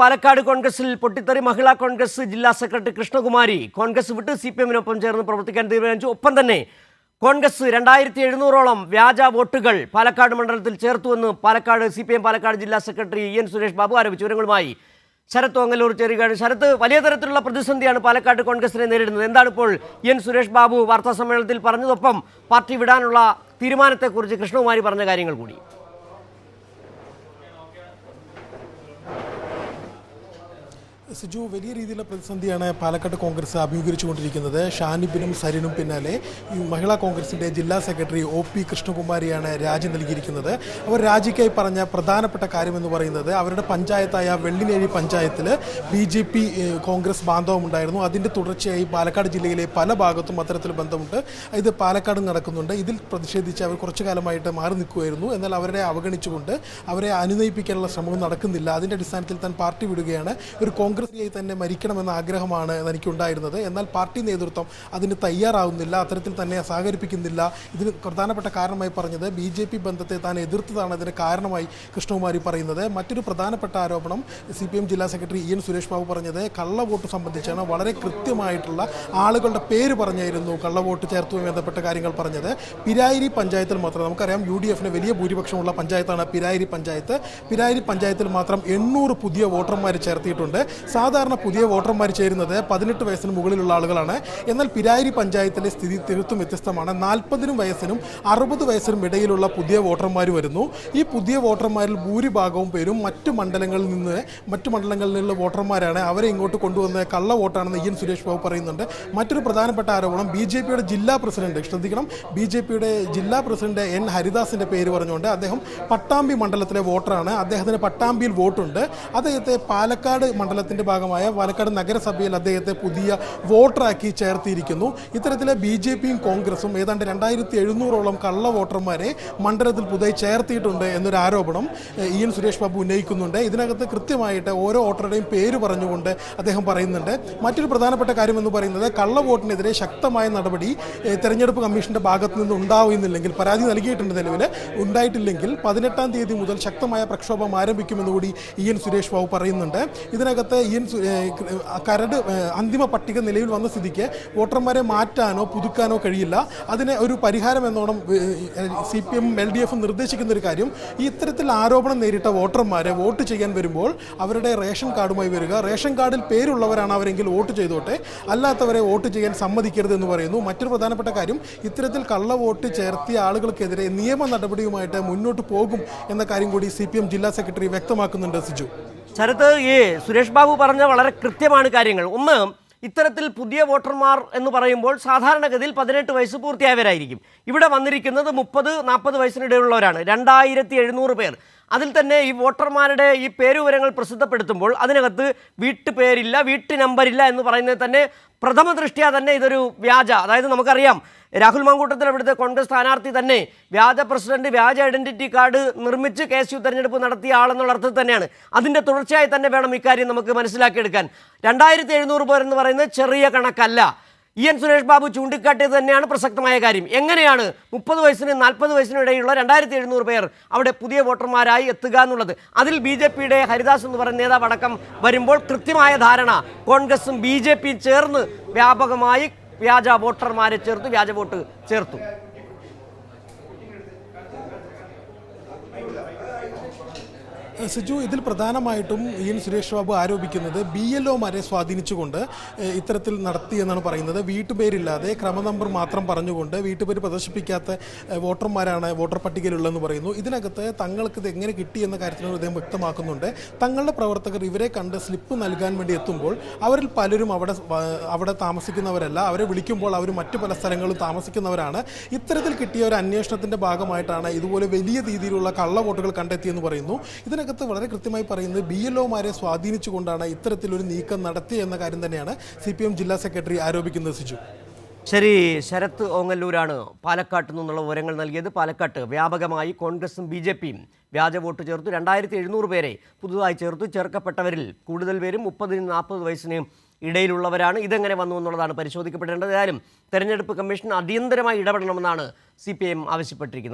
പാലക്കാട് കോൺഗ്രസിൽ പൊട്ടിത്തെറി മഹിളാ കോൺഗ്രസ് ജില്ലാ സെക്രട്ടറി കൃഷ്ണകുമാരി. കോൺഗ്രസ് വിട്ട് സി പി എമ്മിനൊപ്പം ചേർന്ന് പ്രവർത്തിക്കാൻ തീരുമാനിച്ചു. ഒപ്പം തന്നെ കോൺഗ്രസ് രണ്ടായിരത്തി എഴുന്നൂറോളം വ്യാജ വോട്ടുകൾ പാലക്കാട് മണ്ഡലത്തിൽ ചേർത്തുവെന്ന് Palakkad C P M Palakkad ജില്ലാ സെക്രട്ടറി എൻ സുരേഷ് ബാബു ആരോപിച്ചു. വിവരങ്ങളുമായി ശരത് തോങ്ങല്ലൂർ ചേരുകയാണ്. ശരത്ത് വലിയ തരത്തിലുള്ള പ്രതിസന്ധിയാണ് പാലക്കാട് കോൺഗ്രസിനെ നേരിടുന്നത്. എന്താണ് ഇപ്പോൾ എൻ സുരേഷ് ബാബു വാർത്താ സമ്മേളനത്തിൽ പറഞ്ഞതൊപ്പം പാർട്ടി വിടാനുള്ള തീരുമാനത്തെക്കുറിച്ച് കൃഷ്ണകുമാരി പറഞ്ഞ കാര്യങ്ങൾ കൂടി. സിജു വലിയ രീതിയിലുള്ള പ്രതിസന്ധിയാണ് പാലക്കാട് കോൺഗ്രസ് അഭിമുഖീകരിച്ചുകൊണ്ടിരിക്കുന്നത്. ഷാനിബിനും സരിനും പിന്നാലെ ഈ മഹിളാ കോൺഗ്രസിന്റെ ജില്ലാ സെക്രട്ടറി ഒ പി കൃഷ്ണകുമാരിയാണ് രാജി നൽകിയിരിക്കുന്നത്. അവർ രാജിക്കായി പറഞ്ഞ പ്രധാനപ്പെട്ട കാര്യമെന്ന് പറയുന്നത് അവരുടെ പഞ്ചായത്തായ വെള്ളിനേഴി പഞ്ചായത്തിൽ ബി ജെ പി കോൺഗ്രസ് ബാന്ധവമുണ്ടായിരുന്നു. അതിന്റെ തുടർച്ചയായി പാലക്കാട് ജില്ലയിലെ പല ഭാഗത്തും അത്തരത്തിൽ ബന്ധമുണ്ട്. ഇത് പാലക്കാട് നടക്കുന്നുണ്ട്. ഇതിൽ പ്രതിഷേധിച്ച് അവർ കുറച്ചു കാലമായിട്ട് മാറി നിൽക്കുമായിരുന്നു എന്നാൽ അവരെ അവഗണിച്ചുകൊണ്ട് അവരെ അനുനയിപ്പിക്കാനുള്ള ശ്രമവും നടക്കുന്നില്ല. അതിന്റെ അടിസ്ഥാനത്തിൽ താൻ പാർട്ടി വിടുകയാണ്. ഒരു കോൺഗ്രസിലായി തന്നെ മരിക്കണമെന്ന ആഗ്രഹമാണ് എനിക്കുണ്ടായിരുന്നത് എന്നാൽ പാർട്ടി നേതൃത്വം അതിന് തയ്യാറാവുന്നില്ല അത്തരത്തിൽ തന്നെ സഹകരിപ്പിക്കുന്നില്ല. ഇതിന് പ്രധാനപ്പെട്ട കാരണമായി പറഞ്ഞത് ബി ജെ പി ബന്ധത്തെ താൻ എതിർത്തതാണ് ഇതിന് കാരണമായി കൃഷ്ണകുമാരി പറയുന്നത്. മറ്റൊരു പ്രധാനപ്പെട്ട ആരോപണം സി പി എം ജില്ലാ secretary E N Suresh Babu പറഞ്ഞത് കള്ളവോട്ട് സംബന്ധിച്ചാണ് വളരെ കൃത്യമായിട്ടുള്ള ആളുകളുടെ പേര് പറഞ്ഞായിരുന്നു കള്ളവോട്ട് ചേർത്തുമായി ബന്ധപ്പെട്ട കാര്യങ്ങൾ പറഞ്ഞത്. പിരായിരി പഞ്ചായത്തിൽ മാത്രം നമുക്കറിയാം യു ഡി എഫിന് വലിയ ഭൂരിപക്ഷമുള്ള പഞ്ചായത്താണ് പിരായിരി പഞ്ചായത്ത്. പിരായിരി പഞ്ചായത്തിൽ മാത്രം എണ്ണൂറ് പുതിയ വോട്ടർമാർ ചേർത്തിയിട്ടുണ്ട്. സാധാരണ പുതിയ വോട്ടർമാർ ചേരുന്നത് പതിനെട്ട് വയസ്സിന് മുകളിലുള്ള ആളുകളാണ്. എന്നാൽ പിരായിരി പഞ്ചായത്തിലെ സ്ഥിതി തീർത്തും വ്യത്യസ്തമാണ്. നാൽപ്പതിനും വയസ്സിനും അറുപത് വയസ്സിനും ഇടയിലുള്ള പുതിയ വോട്ടർമാർ വരുന്നു. ഈ പുതിയ വോട്ടർമാരിൽ ഭൂരിഭാഗവും പേരും മറ്റു മണ്ഡലങ്ങളിൽ നിന്ന് മറ്റു മണ്ഡലങ്ങളിൽ നിന്നുള്ള വോട്ടർമാരാണ്. അവരെ ഇങ്ങോട്ട് കൊണ്ടുവന്ന കള്ള വോട്ടാണെന്ന് ഇ എൻ സുരേഷ് ബാബു പറയുന്നുണ്ട്. മറ്റൊരു പ്രധാനപ്പെട്ട ആരോപണം ബി ജെ പിയുടെ ജില്ലാ പ്രസിഡന്റ് ശ്രദ്ധിക്കണം ബി ജെ പിയുടെ ജില്ലാ പ്രസിഡന്റ് എൻ ഹരിദാസിന്റെ പേര് പറഞ്ഞുകൊണ്ട് അദ്ദേഹം പട്ടാമ്പി മണ്ഡലത്തിലെ വോട്ടറാണ്. അദ്ദേഹത്തിന് പട്ടാമ്പിയിൽ വോട്ടുണ്ട്. അദ്ദേഹത്തെ പാലക്കാട് മണ്ഡലത്തിന്റെ ഭാഗമായ പാലക്കാട് നഗരസഭയിൽ അദ്ദേഹത്തെ പുതിയ വോട്ടറാക്കി ചേർത്തിയിരിക്കുന്നു. ഇത്തരത്തിലെ ബി ജെ പിയും കോൺഗ്രസും ഏതാണ്ട് രണ്ടായിരത്തി എഴുന്നൂറോളം കള്ള വോട്ടർമാരെ മണ്ഡലത്തിൽ പുതിയ ചേർത്തിയിട്ടുണ്ട് എന്നൊരു ആരോപണം ഇ എൻ സുരേഷ് ബാബു ഉന്നയിക്കുന്നുണ്ട്. ഇതിനകത്ത് കൃത്യമായിട്ട് ഓരോ വോട്ടറുടെയും പേര് പറഞ്ഞുകൊണ്ട് അദ്ദേഹം പറയുന്നുണ്ട്. മറ്റൊരു പ്രധാനപ്പെട്ട കാര്യം എന്ന് പറയുന്നത് കള്ള വോട്ടിനെതിരെ ശക്തമായ നടപടി തെരഞ്ഞെടുപ്പ് കമ്മീഷന്റെ ഭാഗത്ത് നിന്ന് ഉണ്ടാവുന്നില്ലെങ്കിൽ പരാതി നൽകിയിട്ടുണ്ട് നിലവിൽ ഉണ്ടായിട്ടില്ലെങ്കിൽ പതിനെട്ടാം തീയതി മുതൽ ശക്തമായ പ്രക്ഷോഭം ആരംഭിക്കുമെന്ന് കൂടി ഇ എൻ സുരേഷ് ബാബു പറയുന്നുണ്ട്. ഇതിനകത്ത് ക- കരട് അന്തിമ പട്ടിക നിലയിൽ വന്ന സ്ഥിതിക്ക് വോട്ടർമാരെ മാറ്റാനോ പുതുക്കാനോ കഴിയില്ല. അതിന് ഒരു പരിഹാരം എന്നോണം C P M L D എഫും നിർദ്ദേശിക്കുന്ന ഒരു കാര്യം. ഈ ഇത്തരത്തിൽ ആരോപണം നേരിട്ട വോട്ടർമാരെ വോട്ട് ചെയ്യാൻ വരുമ്പോൾ അവരുടെ റേഷൻ കാർഡുമായി വരിക. റേഷൻ കാർഡിൽ പേരുള്ളവരാണ് അവരെങ്കിൽ വോട്ട് ചെയ്തോട്ടെ. അല്ലാത്തവരെ വോട്ട് ചെയ്യാൻ സമ്മതിക്കരുത് എന്ന് പറയുന്നു. മറ്റൊരു പ്രധാനപ്പെട്ട കാര്യം ഇത്തരത്തിൽ കള്ള വോട്ട് ചേർത്തിയ ആളുകൾക്കെതിരെ നിയമ നടപടിയുമായിട്ട് മുന്നോട്ട് പോകും എന്ന കാര്യം കൂടി സി ജില്ലാ സെക്രട്ടറി വ്യക്തമാക്കുന്നുണ്ട് സിജു. ശരത്ത് ഈ സുരേഷ് ബാബു പറഞ്ഞ വളരെ കൃത്യമാണ് കാര്യങ്ങൾ. ഒന്ന് ഇത്തരത്തിൽ പുതിയ വോട്ടർമാർ എന്ന് പറയുമ്പോൾ സാധാരണഗതിയിൽ പതിനെട്ട് വയസ്സ് പൂർത്തിയായവരായിരിക്കും. ഇവിടെ വന്നിരിക്കുന്നത് മുപ്പത് നാൽപ്പത് വയസ്സിനിടയിലുള്ളവരാണ്. രണ്ടായിരത്തി എഴുന്നൂറ് പേർ. അതിൽ തന്നെ ഈ വോട്ടർമാരുടെ ഈ പേരുവിവരങ്ങൾ പ്രസിദ്ധപ്പെടുത്തുമ്പോൾ അതിനകത്ത് വീട്ടുപേരില്ല വീട്ടു നമ്പരില്ല എന്ന് പറയുന്നത് തന്നെ പ്രഥമ ദൃഷ്ട്യാ തന്നെ ഇതൊരു വ്യാജ. അതായത് നമുക്കറിയാം രാഹുൽ മാങ്കൂട്ടത്തിൽ അവിടുത്തെ കോൺഗ്രസ് സ്ഥാനാർത്ഥി തന്നെ വ്യാജ പ്രസിഡന്റ് വ്യാജ ഐഡന്റിറ്റി കാർഡ് നിർമ്മിച്ച് കെ എസ് യു തെരഞ്ഞെടുപ്പ് നടത്തിയ ആളെന്നുള്ള അർത്ഥത്തിൽ തന്നെയാണ്. അതിന്റെ തുടർച്ചയായി തന്നെ വേണം ഇക്കാര്യം നമുക്ക് മനസ്സിലാക്കിയെടുക്കാൻ. രണ്ടായിരത്തി എഴുന്നൂറ് പേരെന്ന് പറയുന്നത് ചെറിയ കണക്കല്ല. ഇ. എൻ. സുരേഷ് ബാബു ചൂണ്ടിക്കാട്ടിയത് തന്നെയാണ് പ്രസക്തമായ കാര്യം. എങ്ങനെയാണ് മുപ്പത് വയസ്സിനും നാൽപ്പത് വയസ്സിനും ഇടയിലുള്ള രണ്ടായിരത്തി എഴുന്നൂറ് പേർ അവിടെ പുതിയ വോട്ടർമാരായി എത്തുക എന്നുള്ളത്? അതിൽ ബി ജെ പിയുടെ ഹരിദാസ് എന്ന് പറയുന്ന നേതാവ് അടക്കം വരുമ്പോൾ കൃത്യമായ ധാരണ കോൺഗ്രസും ബി ജെ പിയും ചേർന്ന് വ്യാപകമായി വ്യാജ വോട്ടർമാരെ ചേർത്ത് വ്യാജ വോട്ട് ചേർത്തു. സിജു ഇതിൽ പ്രധാനമായിട്ടും ഇ എൻ സുരേഷ് ബാബു ആരോപിക്കുന്നത് ബി എൽ ഒമാരെ സ്വാധീനിച്ചുകൊണ്ട് ഇത്തരത്തിൽ നടത്തി എന്നാണ് പറയുന്നത്. വീട്ടുപേരില്ലാതെ ക്രമ നമ്പർ മാത്രം പറഞ്ഞുകൊണ്ട് വീട്ടുപേര് പ്രദർശിപ്പിക്കാത്ത വോട്ടർമാരാണ് വോട്ടർ പട്ടികയിലുള്ളതെന്ന് പറയുന്നു. ഇതിനകത്ത് തങ്ങൾക്ക് ഇത് എങ്ങനെ കിട്ടി എന്ന കാര്യത്തിൽ അദ്ദേഹം വ്യക്തമാക്കുന്നുണ്ട്. തങ്ങളുടെ പ്രവർത്തകർ ഇവരെ കണ്ട് സ്ലിപ്പ് നൽകാൻ വേണ്ടി എത്തുമ്പോൾ അവരിൽ പലരും അവിടെ അവിടെ താമസിക്കുന്നവരല്ല. അവരെ വിളിക്കുമ്പോൾ അവർ മറ്റു പല സ്ഥലങ്ങളും താമസിക്കുന്നവരാണ്. ഇത്തരത്തിൽ കിട്ടിയ ഒരു അന്വേഷണത്തിന്റെ ഭാഗമായിട്ടാണ് ഇതുപോലെ വലിയ രീതിയിലുള്ള കള്ളവോട്ടുകൾ കണ്ടെത്തിയെന്ന് പറയുന്നു. ഇതിനകത്ത് വളരെ കൃത്യമായി പറയുന്നത് ബി എൽ ഒമാരെ സ്വാധീനിച്ചുകൊണ്ടാണ് ഇത്തരത്തിലൊരു നീക്കം നടത്തിയ എന്ന കാര്യം തന്നെയാണ് സി പി എം ജില്ലാ സെക്രട്ടറി ആരോപിക്കുന്നത് സിജു. ശരി ശരത് ഓങ്ങല്ലൂരാണ് പാലക്കാട്ട് നിന്നുള്ള വിവരങ്ങൾ നൽകിയത്. പാലക്കാട്ട് വ്യാപകമായി കോൺഗ്രസും ബി ജെ പിയും വ്യാജ വോട്ട് ചേർത്തു. രണ്ടായിരത്തി എഴുന്നൂറ് പേരെ പുതുതായി ചേർത്തു. ചേർക്കപ്പെട്ടവരിൽ കൂടുതൽ പേരും മുപ്പതിനും നാൽപ്പത് വയസ്സിന് ഇടയിലുള്ളവരാണ്. ഇതെങ്ങനെ വന്നു എന്നുള്ളതാണ് പരിശോധിക്കപ്പെടേണ്ടത്. ഏതായാലും തെരഞ്ഞെടുപ്പ് കമ്മീഷൻ അടിയന്തരമായി ഇടപെടണമെന്നാണ് സി പി എം ആവശ്യപ്പെട്ടിരിക്കുന്നത്.